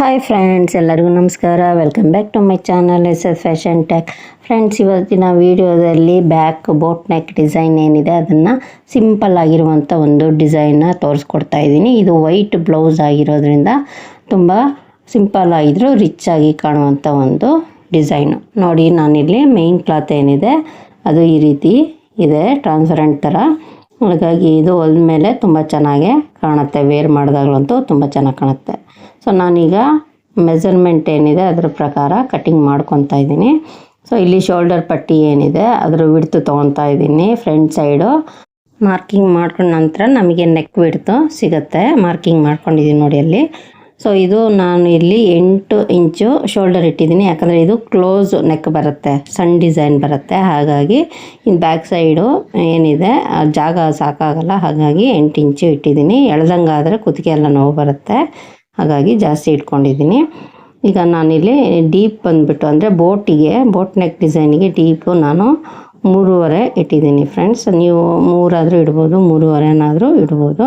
Hi friends ಎಲ್ಲರಿಗೂ ನಮಸ್ಕಾರ. Welcome back to my channel S S fashion tack friends ಇವತ್ತಿನ ವಿಡಿಯೋದಲ್ಲಿ ಬ್ಯಾಕ್ ಬೋಟ್ ನೆಕ್ ಡಿಸೈನ್ ಏನಿದೆ, ಅದನ್ನು ಸಿಂಪಲ್ ಆಗಿರುವಂಥ ಒಂದು ಡಿಸೈನ್ನ ತೋರಿಸ್ಕೊಡ್ತಾ ಇದ್ದೀನಿ. ಇದು ವೈಟ್ ಬ್ಲೌಸ್ ಆಗಿರೋದ್ರಿಂದ ತುಂಬ ಸಿಂಪಲ್ ಆಗಿದ್ರು ರಿಚ್ ಆಗಿ ಕಾಣುವಂಥ ಒಂದು ಡಿಸೈನು ನೋಡಿ, ನಾನಿಲ್ಲಿ ಮೇನ್ ಕ್ಲಾತ್ ಏನಿದೆ, ಅದು ಈ ರೀತಿ ಇದೆ ಟ್ರಾನ್ಸ್ಪರೆಂಟ್ ಥರ ಹಾಗಾಗಿ ಇದು ಹೊಲ್ದ ಮೇಲೆ ತುಂಬ ಚೆನ್ನಾಗೆ ಕಾಣುತ್ತೆ. ವೇರ್ ಮಾಡಿದಾಗಲಂತೂ ತುಂಬ ಚೆನ್ನಾಗಿ ಕಾಣುತ್ತೆ. ಸೊ ನಾನೀಗ ಮೆಜರ್ಮೆಂಟ್ ಏನಿದೆ ಅದರ ಪ್ರಕಾರ ಕಟಿಂಗ್ ಮಾಡ್ಕೊತಾ ಇದ್ದೀನಿ. ಸೊ ಇಲ್ಲಿ ಶೋಲ್ಡರ್ ಪಟ್ಟಿ ಏನಿದೆ ಅದರ ವಿಡ್ತು ತೊಗೊತಾ ಇದ್ದೀನಿ. ಫ್ರಂಟ್ ಸೈಡು ಮಾರ್ಕಿಂಗ್ ಮಾಡ್ಕೊಂಡ ನಂತರ ನಮಗೆ ನೆಕ್ ವಿಡ್ತು ಸಿಗುತ್ತೆ. ಮಾರ್ಕಿಂಗ್ ಮಾಡ್ಕೊಂಡಿದ್ದೀನಿ ನೋಡಿ ಅಲ್ಲಿ. ಸೊ ಇದು ನಾನು ಇಲ್ಲಿ ಎಂಟು ಇಂಚು ಶೋಲ್ಡರ್ ಇಟ್ಟಿದ್ದೀನಿ. ಯಾಕಂದರೆ ಇದು ಕ್ಲೋಸ್ ನೆಕ್ ಬರುತ್ತೆ ಸಣ್ಣ ಡಿಸೈನ್ ಬರುತ್ತೆ. ಹಾಗಾಗಿ ಇನ್ನು ಬ್ಯಾಕ್ ಸೈಡು ಏನಿದೆ ಜಾಗ ಸಾಕಾಗಲ್ಲ. ಹಾಗಾಗಿ ಎಂಟು ಇಂಚು ಇಟ್ಟಿದ್ದೀನಿ. ಎಳ್ದಂಗೆ ಆದರೆ ಕುತ್ತಿಗೆ ಎಲ್ಲ ನೋವು ಬರುತ್ತೆ. ಹಾಗಾಗಿ ಜಾಸ್ತಿ ಇಟ್ಕೊಂಡಿದ್ದೀನಿ. ಈಗ ನಾನಿಲ್ಲಿ ಡೀಪ್ ಬಂದುಬಿಟ್ಟು, ಅಂದರೆ ಬೋಟಿಗೆ, ಬೋಟ್ ನೆಕ್ ಡಿಸೈನಿಗೆ ಡೀಪು ನಾನು ಮೂರುವರೆ ಇಟ್ಟಿದ್ದೀನಿ ಫ್ರೆಂಡ್ಸ್ ನೀವು ಮೂರಾದರೂ ಇಡ್ಬೋದು, ಮೂರುವರೆನಾದರೂ ಇಡ್ಬೋದು.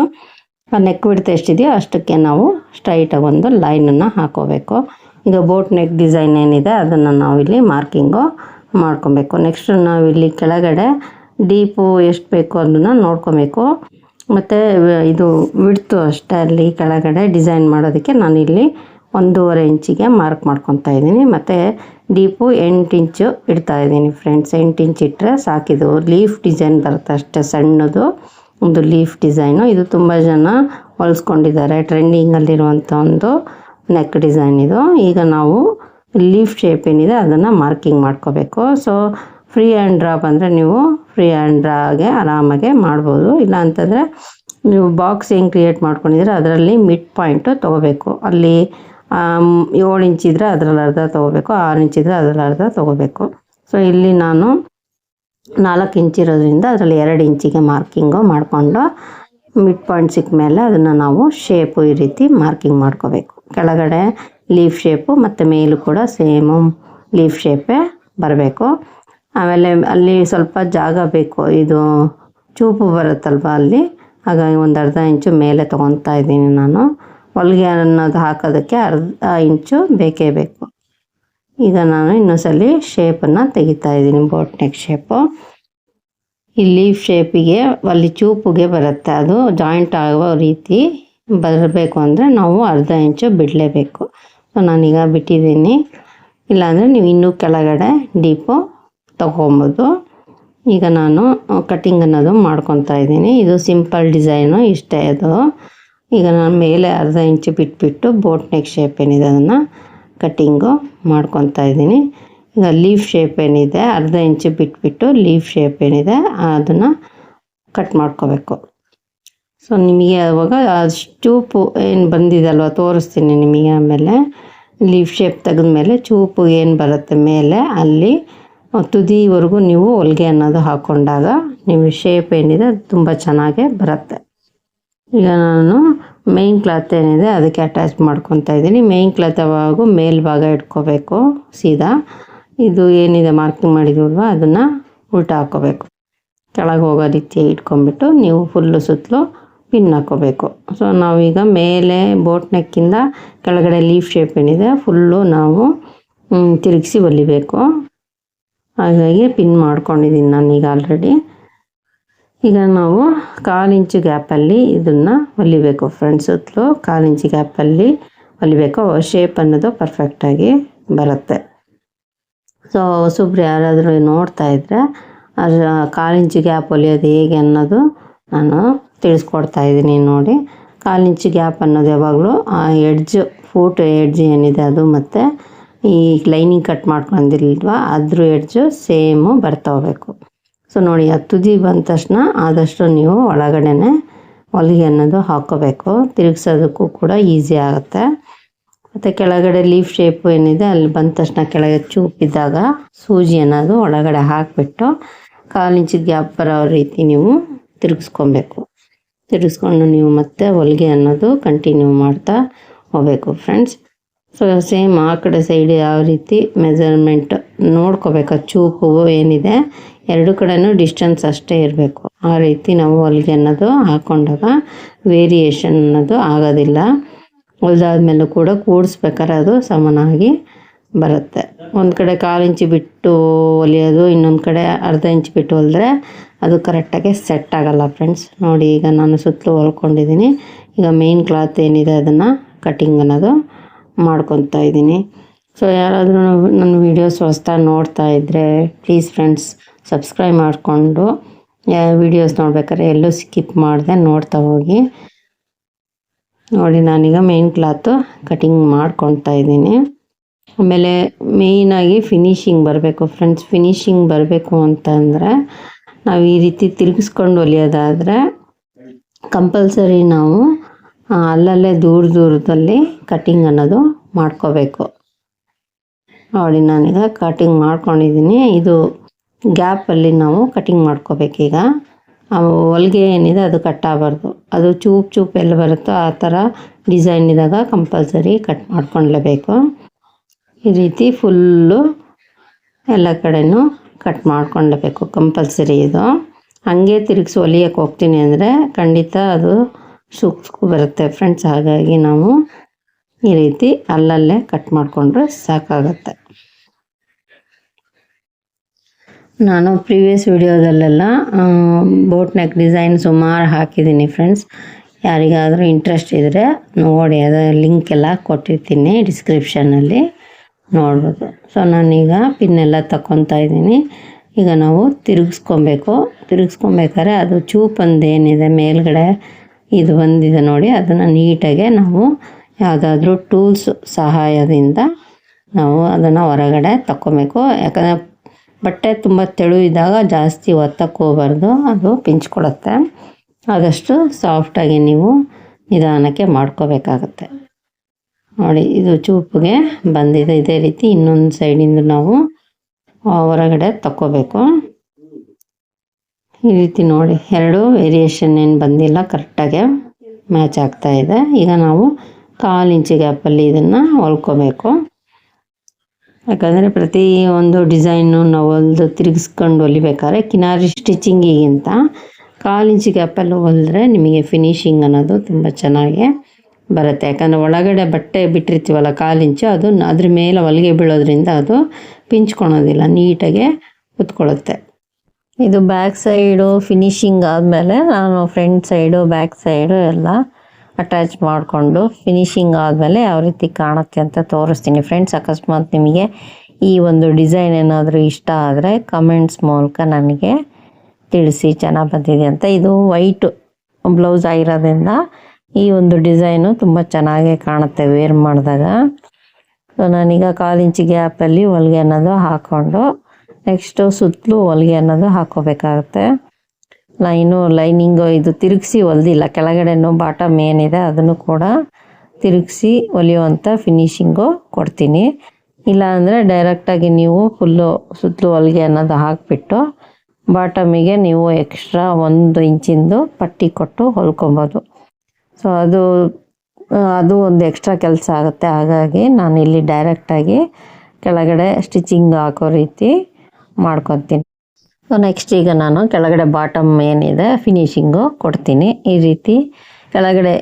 ಆ ನೆಕ್ ಬಿಡ್ತ ಎಷ್ಟಿದೆಯೋ ಅಷ್ಟಕ್ಕೆ ನಾವು ಸ್ಟ್ರೈಟಾಗಿ ಒಂದು ಲೈನನ್ನು ಹಾಕೋಬೇಕು. ಈಗ ಬೋಟ್ ನೆಕ್ ಡಿಸೈನ್ ಏನಿದೆ ಅದನ್ನು ನಾವಿಲ್ಲಿ ಮಾರ್ಕಿಂಗು ಮಾಡ್ಕೊಬೇಕು. ನೆಕ್ಸ್ಟ್ ನಾವಿಲ್ಲಿ ಕೆಳಗಡೆ ಡೀಪು ಎಷ್ಟು ಬೇಕು ಅದನ್ನು ನೋಡ್ಕೊಬೇಕು. ಮತ್ತು ಇದು ಬಿಡ್ತು ಅಷ್ಟೇ ಅಲ್ಲಿ ಕೆಳಗಡೆ ಡಿಸೈನ್ ಮಾಡೋದಕ್ಕೆ ನಾನಿಲ್ಲಿ ಒಂದೂವರೆ ಇಂಚಿಗೆ ಮಾರ್ಕ್ ಮಾಡ್ಕೊತಾ ಇದ್ದೀನಿ. ಮತ್ತು ಡೀಪು ಎಂಟು ಇಂಚು ಇಡ್ತಾ ಇದ್ದೀನಿ ಫ್ರೆಂಡ್ಸ್ ಎಂಟು ಇಂಚ್ ಇಟ್ಟರೆ ಸಾಕಿದು ಲೀಫ್ ಡಿಸೈನ್ ಬರುತ್ತೆ ಅಷ್ಟೇ ಸಣ್ಣದು. ಒಂದು ಲೀಫ್ ಡಿಸೈನು. ಇದು ತುಂಬ ಜನ ಹೊಲಿಸ್ಕೊಂಡಿದ್ದಾರೆ. ಟ್ರೆಂಡಿಂಗಲ್ಲಿರುವಂಥ ಒಂದು ನೆಕ್ ಡಿಸೈನ್ ಇದು. ಈಗ ನಾವು ಲೀಫ್ ಶೇಪ್ ಏನಿದೆ ಅದನ್ನು ಮಾರ್ಕಿಂಗ್ ಮಾಡ್ಕೋಬೇಕು. ಸೊ ಫ್ರೀ ಹ್ಯಾಂಡ್ ಡ್ರಾಪ್ ಅಂದರೆ ನೀವು ಫ್ರೀ ಹ್ಯಾಂಡ್ ಡ್ರಾಗೆ ಆರಾಮಾಗೆ ಮಾಡ್ಬೋದು. ಇಲ್ಲ ಅಂತಂದರೆ ನೀವು ಬಾಕ್ಸ್ ಹೆಂಗೆ ಕ್ರಿಯೇಟ್ ಮಾಡ್ಕೊಂಡಿದ್ರೆ ಅದರಲ್ಲಿ ಮಿಡ್ ಪಾಯಿಂಟು ತೊಗೋಬೇಕು. ಅಲ್ಲಿ ಏಳು ಇಂಚ್ ಇದ್ದರೆ ಅದರಲ್ಲಿ ಅರ್ಧ ತೊಗೋಬೇಕು. ಆರು ಇಂಚ್ ಇದ್ದರೆ ಅದರಲ್ಲಿ ಅರ್ಧ ತೊಗೋಬೇಕು. ಸೊ ಇಲ್ಲಿ ನಾನು ನಾಲ್ಕು ಇಂಚ್ ಇರೋದ್ರಿಂದ ಅದರಲ್ಲಿ ಎರಡು ಇಂಚಿಗೆ ಮಾರ್ಕಿಂಗು ಮಾಡಿಕೊಂಡು ಮಿಡ್ ಪಾಯಿಂಟ್ ಸಿಕ್ಕ ಮೇಲೆ ಅದನ್ನು ನಾವು ಶೇಪು ಈ ರೀತಿ ಮಾರ್ಕಿಂಗ್ ಮಾಡ್ಕೋಬೇಕು. ಕೆಳಗಡೆ ಲೀಫ್ ಶೇಪು ಮತ್ತು ಮೇಲೂ ಕೂಡ ಸೇಮು ಲೀಫ್ ಶೇಪೇ ಬರಬೇಕು. ಆಮೇಲೆ ಅಲ್ಲಿ ಸ್ವಲ್ಪ ಜಾಗ ಬೇಕು. ಇದು ಚೂಪು ಬರುತ್ತಲ್ವ ಅಲ್ಲಿ? ಹಾಗಾಗಿ ಒಂದು ಅರ್ಧ ಇಂಚು ಮೇಲೆ ತೊಗೊತಾ ಇದ್ದೀನಿ ನಾನು. ಹೊಲಿಗೆ ಅನ್ನೋದು ಹಾಕೋದಕ್ಕೆ ಅರ್ಧ ಇಂಚು ಬೇಕೇ ಬೇಕು. ಈಗ ನಾನು ಇನ್ನೊಂದ್ಸಲಿ ಶೇಪನ್ನು ತೆಗಿತಾ ಇದ್ದೀನಿ ಬೋಟ್ ನೆಕ್ ಶೇಪು ಲೀಫ್ ಶೇಪಿಗೆ ಅಲ್ಲಿ ಚೂಪುಗೆ ಬರುತ್ತೆ. ಅದು ಜಾಯಿಂಟ್ ಆಗುವ ರೀತಿ ಬರಬೇಕು ಅಂದರೆ ನಾವು ಅರ್ಧ ಇಂಚು ಬಿಡಲೇಬೇಕು. ಸೊ ನಾನೀಗ ಬಿಟ್ಟಿದ್ದೀನಿ. ಇಲ್ಲಾಂದರೆ ನೀವು ಇನ್ನೂ ಕೆಳಗಡೆ ಡೀಪು ತಗೊಬೋದು. ಈಗ ನಾನು ಕಟ್ಟಿಂಗ್ ಅನ್ನೋದು ಮಾಡ್ಕೊತಾ ಇದ್ದೀನಿ. ಇದು ಸಿಂಪಲ್ ಡಿಸೈನು ಇಷ್ಟೇ ಅದು. ಈಗ ನಾನು ಮೇಲೆ ಅರ್ಧ ಇಂಚು ಬಿಟ್ಬಿಟ್ಟು ಬೋಟ್ ನೆಕ್ ಶೇಪ್ ಏನಿದೆ ಅದನ್ನು ಕಟ್ಟಿಂಗು ಮಾಡ್ಕೊತಾ ಇದ್ದೀನಿ. ಈಗ ಲೀಫ್ ಶೇಪ್ ಏನಿದೆ, ಅರ್ಧ ಇಂಚು ಬಿಟ್ಬಿಟ್ಟು ಲೀಫ್ ಶೇಪ್ ಏನಿದೆ, ಅದನ್ನು ಕಟ್ ಮಾಡ್ಕೋಬೇಕು. ಸೊ ನಿಮಗೆ ಅವಾಗ ಚೂಪು ಏನು ಬಂದಿದಲ್ವ ತೋರಿಸ್ತೀನಿ ನಿಮಗೆ ಆಮೇಲೆ. ಲೀಫ್ ಶೇಪ್ ತೆಗೆದ್ಮೇಲೆ ಚೂಪು ಏನು ಬರುತ್ತೆ ಮೇಲೆ, ಅಲ್ಲಿ ತುದಿವರೆಗೂ ನೀವು ಹೊಲಿಗೆ ಅನ್ನೋದು ಹಾಕ್ಕೊಂಡಾಗ ನಿಮ್ಮ ಶೇಪ್ ಏನಿದೆ ಅದು ತುಂಬ ಚೆನ್ನಾಗೇ ಬರುತ್ತೆ. ಈಗ ನಾನು ಮೈನ್ ಕ್ಲಾತ್ ಏನಿದೆ ಅದಕ್ಕೆ ಅಟ್ಯಾಚ್ ಮಾಡ್ಕೊತಾ ಇದ್ದೀನಿ. ಮೇಯ್ನ್ ಕ್ಲಾತ್ ಯಾವಾಗೂ ಮೇಲ್ಭಾಗ ಇಟ್ಕೋಬೇಕು, ಸೀದಾ. ಇದು ಏನಿದೆ ಮಾರ್ಕಿಂಗ್ ಮಾಡಿದೀವಲ್ವ, ಅದನ್ನು ಉಲ್ಟಾ ಹಾಕೋಬೇಕು. ಕೆಳಗೆ ಹೋಗೋ ರೀತಿ ಇಟ್ಕೊಂಬಿಟ್ಟು ನೀವು ಫುಲ್ಲು ಸುತ್ತಲೂ ಪಿನ್ ಹಾಕೋಬೇಕು. ಸೊ ನಾವೀಗ ಮೇಲೆ ಬೋಟ್ ನೆಕ್ಕಿಂದ ಕೆಳಗಡೆ ಲೀಫ್ ಶೇಪ್ ಏನಿದೆ ಫುಲ್ಲು ನಾವು ತಿರುಗಿಸಿ ಹೊಲಿಬೇಕು ಹಾಗಾಗಿ ಪಿನ್ ಮಾಡ್ಕೊಂಡಿದ್ದೀನಿ ನಾನೀಗ ಆಲ್ರೆಡಿ ಈಗ ನಾವು ಕಾಲಿಂಚು ಗ್ಯಾಪಲ್ಲಿ ಇದನ್ನು ಹೊಲಿಬೇಕು ಫ್ರಂಟ್ ಸುತ್ತಲೂ ಕಾಲಿಂಚು ಗ್ಯಾಪಲ್ಲಿ ಹೊಲಿಬೇಕು. ಶೇಪ್ ಅನ್ನೋದು ಪರ್ಫೆಕ್ಟಾಗಿ ಬರುತ್ತೆ. ಸೊ ಹೊಸಬ್ರು ಯಾರಾದರೂ ನೋಡ್ತಾ ಇದ್ದರೆ ಅದರ ಕಾಲಿಂಚು ಗ್ಯಾಪ್ ಹೊಲಿಯೋದು ಹೇಗೆ ಅನ್ನೋದು ನಾನು ತಿಳಿಸ್ಕೊಡ್ತಾ ಇದ್ದೀನಿ ನೋಡಿ. ಕಾಲಿಂಚು ಗ್ಯಾಪ್ ಅನ್ನೋದು ಯಾವಾಗಲೂ ಆ ಎಡ್ಜ್ ಫೂಟ್ ಎಡ್ಜ್ ಏನಿದೆ ಅದು ಮತ್ತು ಈ ಲೈನಿಂಗ್ ಕಟ್ ಮಾಡ್ಕೊಂಡಿಲ್ವಾ, ಅದ್ರ ಎಡ್ಜು ಸೇಮು ಬರ್ತಾ ಹೋಗ್ಬೇಕು ಸೊ ನೋಡಿ ಆ ತುದಿ ಬಂದ ತಕ್ಷಣ ಆದಷ್ಟು ನೀವು ಒಳಗಡೆನೆ ಹೊಲಿಗೆ ಅನ್ನೋದು ಹಾಕೋಬೇಕು. ತಿರುಗಿಸೋದಕ್ಕೂ ಕೂಡ ಈಸಿ ಆಗುತ್ತೆ. ಮತ್ತು ಕೆಳಗಡೆ ಲೀಫ್ ಶೇಪು ಏನಿದೆ, ಅಲ್ಲಿ ಬಂದ ತಕ್ಷಣ ಕೆಳಗೆ ಚೂಪಿದ್ದಾಗ ಸೂಜಿ ಅನ್ನೋದು ಒಳಗಡೆ ಹಾಕಿಬಿಟ್ಟು ಕಾಲು ಇಂಚಿದ ಗ್ಯಾಪ್ ಬರೋ ರೀತಿ ನೀವು ತಿರುಗಿಸ್ಕೊಬೇಕು. ತಿರುಗಿಸ್ಕೊಂಡು ನೀವು ಮತ್ತೆ ಹೊಲಿಗೆ ಅನ್ನೋದು ಕಂಟಿನ್ಯೂ ಮಾಡ್ತಾ ಹೋಗಬೇಕು ಫ್ರೆಂಡ್ಸ್ ಸೊ ಸೇಮ್ ಆ ಕಡೆ ಸೈಡ್ ಯಾವ ರೀತಿ ಮೆಜರ್ಮೆಂಟ್ ನೋಡ್ಕೋಬೇಕು. ಚೂಪು ಏನಿದೆ ಎರಡು ಕಡೆನೂ ಡಿಸ್ಟೆನ್ಸ್ ಅಷ್ಟೇ ಇರಬೇಕು. ಆ ರೀತಿ ನಾವು ಹೊಲಿಗೆ ಅನ್ನೋದು ಹಾಕ್ಕೊಂಡಾಗ ವೇರಿಯೇಷನ್ ಅನ್ನೋದು ಆಗೋದಿಲ್ಲ. ಹೊಲ್ದಾದ್ಮೇಲೂ ಕೂಡ ಕೂಡಿಸ್ಬೇಕಾದ್ರೆ ಅದು ಸಮನಾಗಿ ಬರುತ್ತೆ. ಒಂದು ಕಡೆ ಕಾಲು ಇಂಚು ಬಿಟ್ಟು ಹೊಲಿಯೋದು ಇನ್ನೊಂದು ಕಡೆ ಅರ್ಧ ಇಂಚು ಬಿಟ್ಟು ಹೊಲಿದ್ರೆ ಅದು ಕರೆಕ್ಟಾಗಿ ಸೆಟ್ ಆಗಲ್ಲ ಫ್ರೆಂಡ್ಸ್ ನೋಡಿ, ಈಗ ನಾನು ಸುತ್ತಲೂ ಹೊಲ್ಕೊಂಡಿದ್ದೀನಿ. ಈಗ ಮೇಯ್ನ್ ಕ್ಲಾತ್ ಏನಿದೆ ಅದನ್ನು ಕಟಿಂಗ್ ಅನ್ನೋದು ಮಾಡ್ಕೊತಾ ಇದ್ದೀನಿ. ಸೊ ಯಾರಾದರೂ ನನ್ನ ವೀಡಿಯೋಸ್ ಹೊಸ್ದಾಗಿ ನೋಡ್ತಾ ಇದ್ದರೆ ಪ್ಲೀಸ್ ಫ್ರೆಂಡ್ಸ್ ಸಬ್ಸ್ಕ್ರೈಬ್ ಮಾಡಿಕೊಂಡು ವಿಡಿಯೋಸ್ ನೋಡ್ಬೇಕಾದ್ರೆ ಎಲ್ಲೂ ಸ್ಕಿಪ್ ಮಾಡಿದೆ ನೋಡ್ತಾ ಹೋಗಿ. ನೋಡಿ, ನಾನೀಗ ಮೇನ್ ಕ್ಲಾತು ಕಟಿಂಗ್ ಮಾಡ್ಕೊತಾ ಇದ್ದೀನಿ. ಆಮೇಲೆ ಮೇಯ್ನಾಗಿ ಫಿನಿಶಿಂಗ್ ಬರಬೇಕು ಫ್ರೆಂಡ್ಸ್ ಫಿನಿಶಿಂಗ್ ಬರಬೇಕು ಅಂತಂದರೆ ನಾವು ಈ ರೀತಿ ತಿರುಗಿಸ್ಕೊಂಡು ಹೊಲಿಯೋದಾದರೆ ಕಂಪಲ್ಸರಿ ನಾವು ಅಲ್ಲಲ್ಲೇ ದೂರ ದೂರದಲ್ಲಿ ಕಟಿಂಗ್ ಅನ್ನೋದು ಮಾಡ್ಕೋಬೇಕು. ನೋಡಿ, ನಾನೀಗ ಕಟಿಂಗ್ ಮಾಡ್ಕೊಂಡಿದ್ದೀನಿ. ಇದು ಗ್ಯಾಪಲ್ಲಿ ನಾವು ಕಟಿಂಗ್ ಮಾಡ್ಕೋಬೇಕೀಗ ಹೊಲಿಗೆ ಏನಿದೆ ಅದು ಕಟ್ಟಾಗಬಾರ್ದು. ಅದು ಚೂಪ್ ಚೂಪ್ ಎಲ್ಲಿ ಬರುತ್ತೋ ಆ ಥರ ಡಿಸೈನ್ ಇದ್ದಾಗ ಕಂಪಲ್ಸರಿ ಕಟ್ ಮಾಡ್ಕೊಳ್ಲೇಬೇಕು ಈ ರೀತಿ ಫುಲ್ಲು ಎಲ್ಲ ಕಡೆನೂ ಕಟ್ ಮಾಡ್ಕೊಳ್ಳೇಬೇಕು ಕಂಪಲ್ಸರಿ ಇದು. ಹಾಗೆ ತಿರುಗಿಸಿ ಹೊಲಿಯಕ್ಕೆ ಹೋಗ್ತೀನಿ ಅಂದರೆ ಖಂಡಿತ ಅದು ಸುಕ್ಕು ಬರುತ್ತೆ. ಫ್ರೆಂಡ್ಸ್, ಹಾಗಾಗಿ ನಾವು ಈ ರೀತಿ ಅಲ್ಲಲ್ಲೇ ಕಟ್ ಮಾಡಿಕೊಂಡ್ರೆ ಸಾಕಾಗತ್ತೆ. ನಾನು ಪ್ರೀವಿಯಸ್ ವಿಡಿಯೋದಲ್ಲೆಲ್ಲ ಬೋಟ್ ನೆಕ್ ಡಿಸೈನ್ ಸುಮಾರು ಹಾಕಿದ್ದೀನಿ ಫ್ರೆಂಡ್ಸ್ ಯಾರಿಗಾದರೂ ಇಂಟ್ರೆಸ್ಟ್ ಇದ್ದರೆ ನೋಡಿ ಅದರ ಲಿಂಕ್ ಎಲ್ಲ ಕೊಟ್ಟಿರ್ತೀನಿ ಡಿಸ್ಕ್ರಿಪ್ಷನಲ್ಲಿ ನೋಡ್ಬೋದು. ಸೊ ನಾನೀಗ ಪಿನ್ನೆಲ್ಲ ತಗೊತಾ ಇದ್ದೀನಿ. ಈಗ ನಾವು ತಿರುಗಿಸ್ಕೊಬೇಕು. ತಿರುಗಿಸ್ಕೊಬೇಕಾದ್ರೆ ಅದು ಚೂಪ್ ಏನಿದೆ ಮೇಲ್ಗಡೆ ಇದು ಬಂದಿದೆ ನೋಡಿ, ಅದನ್ನು ನೀಟಾಗೆ ನಾವು ಯಾವುದಾದ್ರೂ ಟೂಲ್ಸ್ ಸಹಾಯದಿಂದ ನಾವು ಅದನ್ನು ಹೊರಗಡೆ ತಕ್ಕೊಬೇಕು. ಯಾಕಂದರೆ ಬಟ್ಟೆ ತುಂಬ ತೆಳು ಇದ್ದಾಗ ಜಾಸ್ತಿ ಒತ್ತಕ್ಕೆ ಹೋಗ್ಬಾರ್ದು, ಅದು ಪಿಂಚ್ಕೊಡುತ್ತೆ ಆದಷ್ಟು ಸಾಫ್ಟಾಗಿ ನೀವು ನಿಧಾನಕ್ಕೆ ಮಾಡ್ಕೋಬೇಕಾಗತ್ತೆ. ನೋಡಿ, ಇದು ಚೂಪಿಗೆ ಬಂದಿದೆ. ಇದೇ ರೀತಿ ಇನ್ನೊಂದು ಸೈಡಿಂದ ನಾವು ಹೊರಗಡೆ ತಕ್ಕೋಬೇಕು. ಈ ರೀತಿ ನೋಡಿ, ಎರಡು ವೇರಿಯೇಷನ್ ಏನು ಬಂದಿಲ್ಲ, ಕರೆಕ್ಟಾಗೆ ಮ್ಯಾಚ್ ಆಗ್ತಾ ಇದೆ. ಈಗ ನಾವು ಕಾಲು ಇಂಚು ಗ್ಯಾಪಲ್ಲಿ ಇದನ್ನು ಹೊಲ್ಕೋಬೇಕು. ಯಾಕಂದರೆ ಪ್ರತಿ ಒಂದು ಡಿಸೈನು ನಾವು ಹೊಲ್ದು ತಿರುಗಿಸ್ಕೊಂಡು ಹೊಲಿಬೇಕಾದ್ರೆ ಕಿನಾರಿ ಸ್ಟಿಚಿಂಗಿಗಿಂತ ಕಾಲು ಇಂಚು ಗ್ಯಾಪಲ್ಲಿ ಹೊಲಿದ್ರೆ ನಿಮಗೆ ಫಿನಿಶಿಂಗ್ ಅನ್ನೋದು ತುಂಬ ಚೆನ್ನಾಗಿ ಬರುತ್ತೆ. ಯಾಕಂದರೆ ಒಳಗಡೆ ಬಟ್ಟೆ ಬಿಟ್ಟಿರ್ತೀವಲ್ಲ ಕಾಲು ಇಂಚು, ಅದು ಅದ್ರ ಮೇಲೆ ಹೊಲಿಗೆ ಬೀಳೋದ್ರಿಂದ ಅದು ಪಿಂಚ್ಕೊಳೋದಿಲ್ಲ, ನೀಟಾಗೆ ಕುತ್ಕೊಳ್ಳುತ್ತೆ ಇದು ಬ್ಯಾಕ್ ಸೈಡು ಫಿನಿಶಿಂಗ್ ಆದಮೇಲೆ ನಾನು ಫ್ರಂಟ್ ಸೈಡು, ಬ್ಯಾಕ್ ಸೈಡು ಎಲ್ಲ ಅಟ್ಯಾಚ್ ಮಾಡಿಕೊಂಡು ಫಿನಿಶಿಂಗ್ ಆದಮೇಲೆ ಯಾವ ರೀತಿ ಕಾಣುತ್ತೆ ಅಂತ ತೋರಿಸ್ತೀನಿ. ಫ್ರೆಂಡ್ಸ್ ಅಕಸ್ಮಾತ್ ನಿಮಗೆ ಈ ಒಂದು ಡಿಸೈನ್ ಏನಾದರೂ ಇಷ್ಟ ಆದರೆ ಕಮೆಂಟ್ಸ್ ಮೂಲಕ ನನಗೆ ತಿಳಿಸಿ ಚೆನ್ನಾಗಿ ಬಂದಿದೆ ಅಂತ. ಇದು ವೈಟು ಬ್ಲೌಸ್ ಆಗಿರೋದ್ರಿಂದ ಈ ಒಂದು ಡಿಸೈನು ತುಂಬ ಚೆನ್ನಾಗಿ ಕಾಣುತ್ತೆ ವೇರ್ ಮಾಡಿದಾಗ. ಸೊ ನಾನೀಗ ಕಾಲು ಇಂಚು ಗ್ಯಾಪಲ್ಲಿ ಹೊಲಿಗೆ ಅನ್ನೋದು ಹಾಕ್ಕೊಂಡು ನೆಕ್ಸ್ಟು ಸುತ್ತಲೂ ಹೊಲಿಗೆ ಅನ್ನೋದು ಹಾಕ್ಕೋಬೇಕಾಗತ್ತೆ ಲೈನು, ಲೈನಿಂಗು ಇದು ತಿರುಗಿಸಿ ಹೊಲ್ದಿಲ್ಲ ಕೆಳಗಡೆನೂ ಬಾಟಮ್ ಏನಿದೆ ಅದನ್ನು ಕೂಡ ತಿರುಗಿಸಿ ಹೊಲಿಯುವಂಥ ಫಿನಿಶಿಂಗು ಕೊಡ್ತೀನಿ. ಇಲ್ಲ ಅಂದರೆ ಡೈರೆಕ್ಟಾಗಿ ನೀವು ಫುಲ್ಲು ಸುತ್ತಲೂ ಹೊಲಿಗೆ ಅನ್ನೋದು ಹಾಕಿಬಿಟ್ಟು ಬಾಟಮಿಗೆ ನೀವು ಎಕ್ಸ್ಟ್ರಾ ಒಂದು ಇಂಚಿಂದು ಪಟ್ಟಿ ಕೊಟ್ಟು ಹೊಲ್ಕೊಬೋದು. ಸೊ, ಅದು ಅದು ಒಂದು ಎಕ್ಸ್ಟ್ರಾ ಕೆಲಸ ಆಗುತ್ತೆ. ಹಾಗಾಗಿ ನಾನು ಇಲ್ಲಿ ಡೈರೆಕ್ಟಾಗಿ ಕೆಳಗಡೆ ಸ್ಟಿಚಿಂಗ್ ಹಾಕೋ ರೀತಿ ಮಾಡ್ಕೊತೀನಿ. ಸೊ ನೆಕ್ಸ್ಟ್ ಈಗ ನಾನು ಕೆಳಗಡೆ ಬಾಟಮ್ ಏನಿದೆ ಫಿನಿಶಿಂಗು ಕೊಡ್ತೀನಿ. ಈ ರೀತಿ ಕೆಳಗಡೆ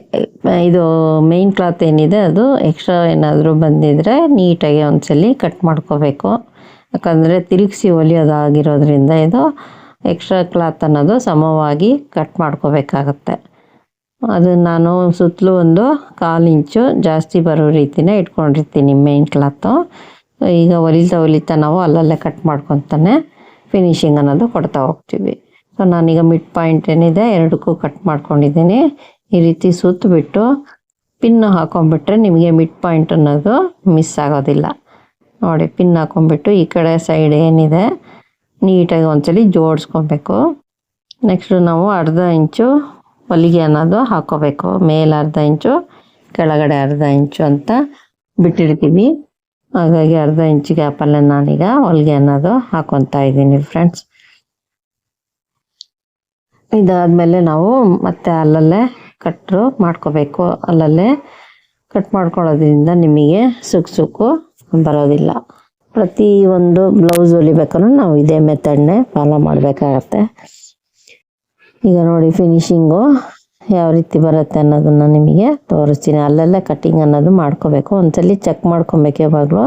ಇದು ಮೇನ್ ಕ್ಲಾತ್ ಏನಿದೆ, ಅದು ಎಕ್ಸ್ಟ್ರಾ ಏನಾದರೂ ಬಂದಿದ್ರೆ ನೀಟಾಗಿ ಒಂದ್ಸಲಿ ಕಟ್ ಮಾಡ್ಕೋಬೇಕು. ಯಾಕಂದರೆ ತಿರುಗಿಸಿ ಹೊಲಿಯೋದಾಗಿರೋದ್ರಿಂದ ಇದು ಎಕ್ಸ್ಟ್ರಾ ಕ್ಲಾತ್ ಅನ್ನೋದು ಸಮವಾಗಿ ಕಟ್ ಮಾಡ್ಕೋಬೇಕಾಗತ್ತೆ. ಅದು ನಾನು ಸುತ್ತಲೂ ಒಂದು ಕಾಲು ಇಂಚು ಜಾಸ್ತಿ ಬರೋ ರೀತಿನೇ ಇಟ್ಕೊಂಡಿರ್ತೀನಿ ಮೇನ್ ಕ್ಲಾತು ಈಗ ಹೊಲಿತಾ ಹೊಲಿತಾ ನಾವು ಅಲ್ಲಲ್ಲೇ ಕಟ್ ಮಾಡ್ಕೊತಾನೆ. ಫಿನಿಶಿಂಗ್ ಅನ್ನೋದು ಕೊಡ್ತಾ ಹೋಗ್ತೀವಿ. ಸೊ ನಾನೀಗ ಮಿಡ್ ಪಾಯಿಂಟ್ ಏನಿದೆ, ಎರಡಕ್ಕೂ ಕಟ್ ಮಾಡ್ಕೊಂಡಿದ್ದೀನಿ. ಈ ರೀತಿ ಸುತ್ತಬಿಟ್ಟು ಪಿನ್ ಹಾಕೊಂಡ್ಬಿಟ್ರೆ ನಿಮಗೆ ಮಿಡ್ ಪಾಯಿಂಟ್ ಅನ್ನೋದು ಮಿಸ್ ಆಗೋದಿಲ್ಲ. ನೋಡಿ ಪಿನ್ ಹಾಕೊಂಡ್ಬಿಟ್ಟು ಈ ಕಡೆ ಸೈಡ್ ಏನಿದೆ, ನೀಟಾಗಿ ಒಂದ್ಸಲಿ ಜೋಡಿಸ್ಕೊಬೇಕು. ನೆಕ್ಸ್ಟು ನಾವು ಅರ್ಧ ಇಂಚು ಹೊಲಿಗೆ ಅನ್ನೋದು ಹಾಕೋಬೇಕು. ಮೇಲೆ ಅರ್ಧ ಇಂಚು, ಕೆಳಗಡೆ ಅರ್ಧ ಇಂಚು ಅಂತ ಬಿಟ್ಟಿರ್ತೀವಿ. ಹಾಗಾಗಿ ಅರ್ಧ ಇಂಚು ಗ್ಯಾಪಲ್ಲೇ ನಾನೀಗ ಹೊಲಿಗೆ ಅನ್ನೋದು ಹಾಕೊತಾ ಇದ್ದೀನಿ ಫ್ರೆಂಡ್ಸ್ ಇದಾದಮೇಲೆ ನಾವು ಮತ್ತೆ ಅಲ್ಲಲ್ಲೇ ಕಟ್ರು ಮಾಡ್ಕೋಬೇಕು. ಅಲ್ಲಲ್ಲೇ ಕಟ್ ಮಾಡ್ಕೊಳ್ಳೋದ್ರಿಂದ ನಿಮಗೆ ಸುಖ ಸುಖು ಬರೋದಿಲ್ಲ. ಪ್ರತಿ ಒಂದು ಬ್ಲೌಸ್ ಹೊಲಿಬೇಕಾದ್ರೂ ನಾವು ಇದೇ ಮೆಥಡ್ನೇ ಫಾಲೋ ಮಾಡಬೇಕಾಗತ್ತೆ. ಈಗ ನೋಡಿ ಫಿನಿಶಿಂಗು ಯಾವ ರೀತಿ ಬರುತ್ತೆ ಅನ್ನೋದನ್ನು ನಿಮಗೆ ತೋರಿಸ್ತೀನಿ. ಅಲ್ಲಲ್ಲೇ ಕಟ್ಟಿಂಗ್ ಅನ್ನೋದು ಮಾಡ್ಕೋಬೇಕು. ಒಂದ್ಸಲಿ ಚೆಕ್ ಮಾಡ್ಕೊಬೇಕು ಯಾವಾಗಲೂ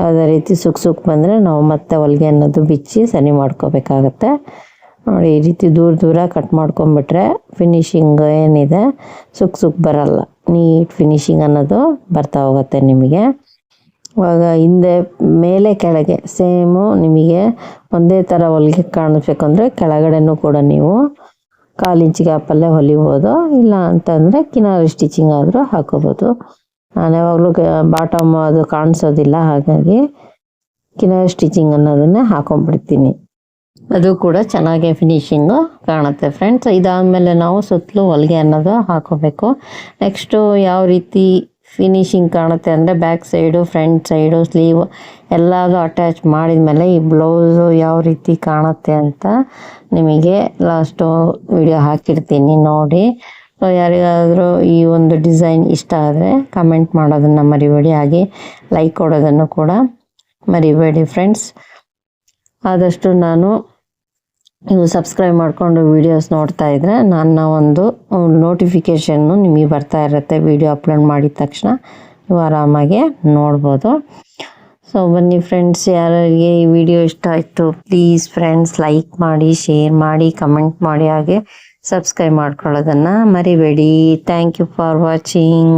ಯಾವುದೇ ರೀತಿ ಸುಕ್ ಸುಕ್ ಬಂದರೆ ನಾವು ಮತ್ತೆ ಹೊಲಿಗೆ ಅನ್ನೋದು ಬಿಚ್ಚಿ ಸರಿ ಮಾಡ್ಕೋಬೇಕಾಗತ್ತೆ. ನೋಡಿ, ಈ ರೀತಿ ದೂರ ದೂರ ಕಟ್ ಮಾಡ್ಕೊಂಬಿಟ್ರೆ ಫಿನಿಶಿಂಗ್ ಏನಿದೆ, ಸುಕ್ ಸುಕ್ ಬರಲ್ಲ. ನೀಟ್ ಫಿನಿಶಿಂಗ್ ಅನ್ನೋದು ಬರ್ತಾ ಹೋಗುತ್ತೆ ನಿಮಗೆ. ಇವಾಗ ಹಿಂದೆ ಮೇಲೆ ಕೆಳಗೆ ಸೇಮು ನಿಮಗೆ ಒಂದೇ ಥರ ಹೊಲಿಗೆ ಕಾಣಿಸ್ಬೇಕು ಅಂದರೆ ಕೆಳಗಡೆನೂ ಕೂಡ ನೀವು ಕಾಲು ಆ ಗ್ಯಾಪಲ್ಲೇ ಹೊಲಿಬೋದು, ಇಲ್ಲ ಅಂತಂದರೆ ಕಿನಾರಿ ಸ್ಟಿಚಿಂಗ್ ಆದರೂ ಹಾಕೋಬೋದು. ನಾನು ಯಾವಾಗಲೂ ಬಾಟಮ್ ಅದು ಕಾಣಿಸೋದಿಲ್ಲ, ಹಾಗಾಗಿ ಕಿನಾರಿ ಸ್ಟಿಚಿಂಗ್ ಅನ್ನೋದನ್ನೇ ಹಾಕೊಂಡ್ಬಿಡ್ತೀನಿ. ಅದು ಕೂಡ ಚೆನ್ನಾಗಿ ಫಿನಿಶಿಂಗು ಕಾಣುತ್ತೆ ಫ್ರೆಂಡ್ಸ್ ಇದಾದಮೇಲೆ ನಾವು ಸುತ್ತಲೂ ಹೊಲಿಗೆ ಅನ್ನೋದು ಹಾಕೋಬೇಕು. ನೆಕ್ಸ್ಟು ಯಾವ ರೀತಿ ಫಿನಿಶಿಂಗ್ ಕಾಣುತ್ತೆ ಅಂದರೆ back side, front side, sleeve ಎಲ್ಲದೂ ಅಟ್ಯಾಚ್ ಮಾಡಿದ್ಮೇಲೆ ಈ ಬ್ಲೌಸು ಯಾವ ರೀತಿ ಕಾಣುತ್ತೆ ಅಂತ ನಿಮಗೆ ಲಾಸ್ಟು ವಿಡಿಯೋ ಹಾಕಿರ್ತೀನಿ ನೋಡಿ. ಯಾರಿಗಾದರೂ ಈ ಒಂದು ಡಿಸೈನ್ ಇಷ್ಟ ಆದರೆ ಕಮೆಂಟ್ ಮಾಡೋದನ್ನು ಮರಿಬೇಡಿ. ಹಾಗೆ ಲೈಕ್ ಕೊಡೋದನ್ನು ಕೂಡ ಮರಿಬೇಡಿ ಫ್ರೆಂಡ್ಸ್ ಆದಷ್ಟು ನಾನು ನೀವು ಸಬ್ಸ್ಕ್ರೈಬ್ ಮಾಡಿಕೊಂಡು ವೀಡಿಯೋಸ್ ನೋಡ್ತಾ ಇದ್ದರೆ ನನ್ನ ಒಂದು ನೋಟಿಫಿಕೇಷನ್ನು ನಿಮಗೆ ಬರ್ತಾ ಇರುತ್ತೆ. ವಿಡಿಯೋ ಅಪ್ಲೋಡ್ ಮಾಡಿದ ತಕ್ಷಣ ನೀವು ಆರಾಮಾಗಿ ನೋಡ್ಬೋದು. ಸೊ ಬನ್ನಿ ಫ್ರೆಂಡ್ಸ್ ಯಾರಿಗೆ ಈ ವಿಡಿಯೋ ಇಷ್ಟ ಆಯಿತು ಪ್ಲೀಸ್ ಫ್ರೆಂಡ್ಸ್ ಲೈಕ್ ಮಾಡಿ ಶೇರ್ ಮಾಡಿ ಕಮೆಂಟ್ ಮಾಡಿ, ಹಾಗೆ ಸಬ್ಸ್ಕ್ರೈಬ್ ಮಾಡ್ಕೊಳ್ಳೋದನ್ನು ಮರಿಬೇಡಿ. Thank you for watching